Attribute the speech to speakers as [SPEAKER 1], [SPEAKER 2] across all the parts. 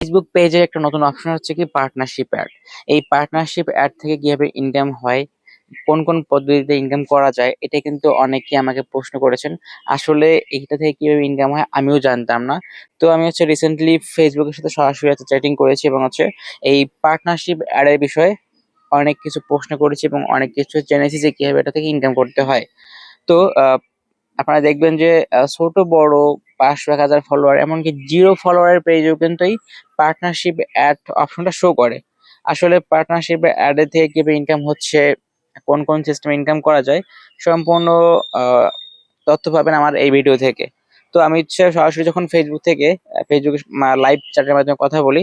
[SPEAKER 1] Facebook পেজে একটা নতুন অপশন হচ্ছে কি পার্টনারশিপ অ্যাড এই পার্টনারশিপ অ্যাড থেকে কীভাবে ইনকাম হয়, কোন কোন পদ্ধতিতে ইনকাম করা যায়, এটা কিন্তু অনেকেই আমাকে প্রশ্ন করেছেন। আসলে এইটা থেকে কীভাবে ইনকাম হয় আমিও জানতাম না। তো আমি হচ্ছে রিসেন্টলি ফেসবুকের সাথে সরাসরি হচ্ছে চ্যাটিং করেছি এবং হচ্ছে এই পার্টনারশিপ অ্যাডের বিষয়ে অনেক কিছু প্রশ্ন করেছি এবং অনেক কিছু জেনেছি যে কীভাবে এটা থেকে ইনকাম করতে হয়। তো আপনারা দেখবেন যে ছোট, বড় পাঁচশো এক হাজার ফলোয়ার এমনকি জিরো ফলোয়ারের পেজেও কিন্তু এই পার্টনারশিপ অ্যাড অপশনটা শো করে। আসলে পার্টনারশিপ অ্যাডের থেকে কীভাবে ইনকাম হচ্ছে, কোন কোন সিস্টেমে ইনকাম করা যায়, সম্পূর্ণ তথ্য পাবেন আমার এই ভিডিও থেকে। তো আমি হচ্ছে সরাসরি যখন ফেসবুক থেকে ফেসবুকে লাইভ চ্যাটের মাধ্যমে কথা বলি,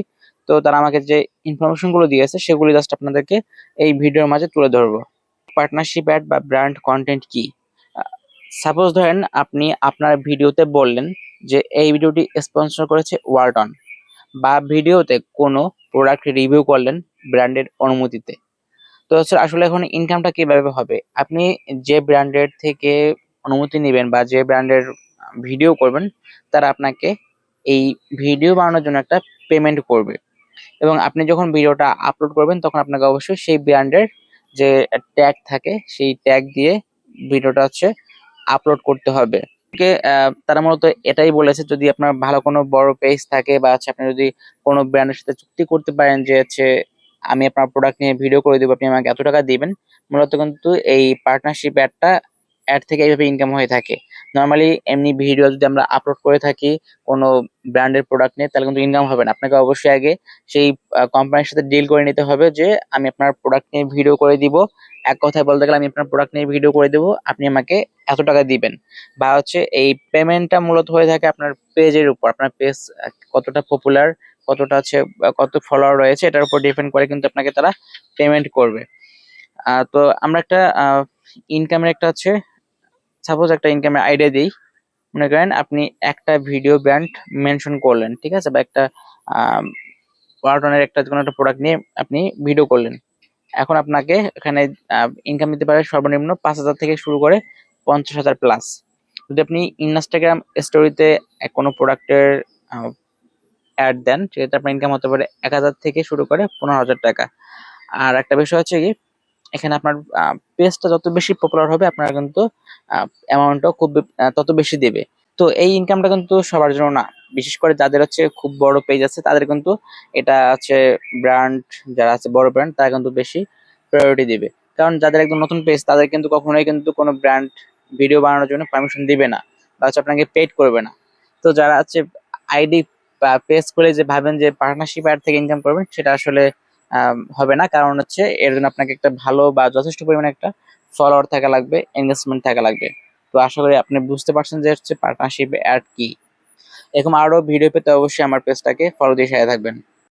[SPEAKER 1] তো তারা আমাকে যে ইনফরমেশনগুলো দিয়েছে সেগুলি জাস্ট আপনাদেরকে এই ভিডিওর মাঝে তুলে ধরবো। পার্টনারশিপ অ্যাড বা ব্র্যান্ড কন্টেন্ট কি? সাপোজ ধরেন আপনি আপনার ভিডিওতে বললেন যে, এই ভিডিওটি স্পন্সর করেছে ওয়ালটন বা ভিডিওতে কোনো প্রোডাক্ট রিভিউ করলেন ব্র্যান্ডের অনুমতিতে। তো হচ্ছে আসলে এখন ইনকামটা কীভাবে হবে? আপনি যে ব্র্যান্ডের থেকে অনুমতি নেবেন বা যে ব্র্যান্ডের ভিডিও করবেন, তারা আপনাকে এই ভিডিও বানানোর জন্য একটা পেমেন্ট করবে। এবং আপনি যখন ভিডিওটা আপলোড করবেন, তখন আপনাকে অবশ্যই সেই ব্র্যান্ডের যে ট্যাগ থাকে, সেই ট্যাগ দিয়ে ভিডিওটা হচ্ছে আপলোড করতে হবে। তারা মূলত এটাই বলেছে, যদি আপনার ভালো কোনো বড় পেজ থাকে বা হচ্ছে আপনি যদি কোনো ব্র্যান্ডের সাথে চুক্তি করতে পারেন যে হচ্ছে আমি আপনার প্রোডাক্ট নিয়ে ভিডিও করে দেবো, আপনি আমাকে এত টাকা দিবেন, মূলত কিন্তু এই পার্টনারশিপ অ্যাডটা অ্যাড থেকে এইভাবে ইনকাম হয়ে থাকে। নর্মালি এমনি ভিডিও যদি আমরা আপলোড করে থাকি কোনো ব্র্যান্ডের প্রোডাক্ট নিয়ে, তাহলে কিন্তু ইনকাম হবে না। আপনাকে অবশ্যই আগে সেই কোম্পানির সাথে ডিল করে নিতে হবে যে, আমি আপনার প্রোডাক্ট নিয়ে ভিডিও করে দিব। এক কথায় বলতে গেলে আমি আপনার প্রোডাক্ট নিয়ে ভিডিও করে দেবো, আপনি আমাকে এত টাকা দিবেন। বা হচ্ছে এই পেমেন্টটা মূলত হয়ে থাকে আপনার পেজের উপর। আপনার পেজ কতটা পপুলার কতটা হচ্ছে কত ফলোয়ার রয়েছে, এটার উপর ডিপেন্ড করে কিন্তু আপনাকে তারা পেমেন্ট করবে। তো আমরা একটা ইনকামের একটা হচ্ছে সাপোজ একটা ইনকামের আইডিয়া দিই। মনে করেন আপনি একটা ভিডিও ব্র্যান্ড মেনশন করলেন, ঠিক আছে? বা একটা ওয়ালটনের একটা কোনো একটা প্রোডাক্ট নিয়ে আপনি ভিডিও করলেন। এখন আপনাকে এখানে ইনকাম দিতে পারে সর্বনিম্ন পাঁচ হাজার থেকে শুরু করে পঞ্চাশ হাজার প্লাস যদি আপনি ইনস্টাগ্রাম স্টোরিতে কোনো প্রোডাক্টের অ্যাড দেন, সেক্ষেত্রে আপনার ইনকাম হতে পারে এক হাজার থেকে শুরু করে পনেরো হাজার টাকা। আর একটা বিষয় হচ্ছে কি এখানে আপনার পেজটা যত বেশি পপুলার হবে, আপনার কিন্তু অ্যামাউন্টটাও খুব তত বেশি দেবে। তো এই ইনকামটা কিন্তু সবার জন্য না। বিশেষ করে যাদের হচ্ছে খুব বড় পেজ আছে, তাদের কিন্তু এটা হচ্ছে ব্র্যান্ড যারা আছে, বড় ব্র্যান্ড তারা কিন্তু বেশি প্রায়োরিটি দেবে। কারণ যাদের একদম নতুন পেজ তাদের কিন্তু কখনোই কিন্তু কোনো ব্র্যান্ড ভিডিও বানানোর জন্য পারমিশন দিবে না বা হচ্ছে আপনাকে পেড করবে না। তো যারা হচ্ছে আইডি পেজ করে যে ভাবেন যে পার্টনারশিপ অ্যাড থেকে ইনকাম করবেন, সেটা আসলে হবে না। কারণ হচ্ছে এর জন্য আপনাকে একটা ভালো বা যথেষ্ট পরিমাণে একটা ফলোয়ার থাকা লাগবে এনগেজমেন্ট থাকা লাগবে। তো আশা করি আপনি বুঝতে পারছেন যে হচ্ছে পার্টনারশিপ অ্যাড কি। এরকম আরও ভিডিও পেতে অবশ্যই আমার পেজটাকে ফলো দিয়ে সাথে থাকবেন।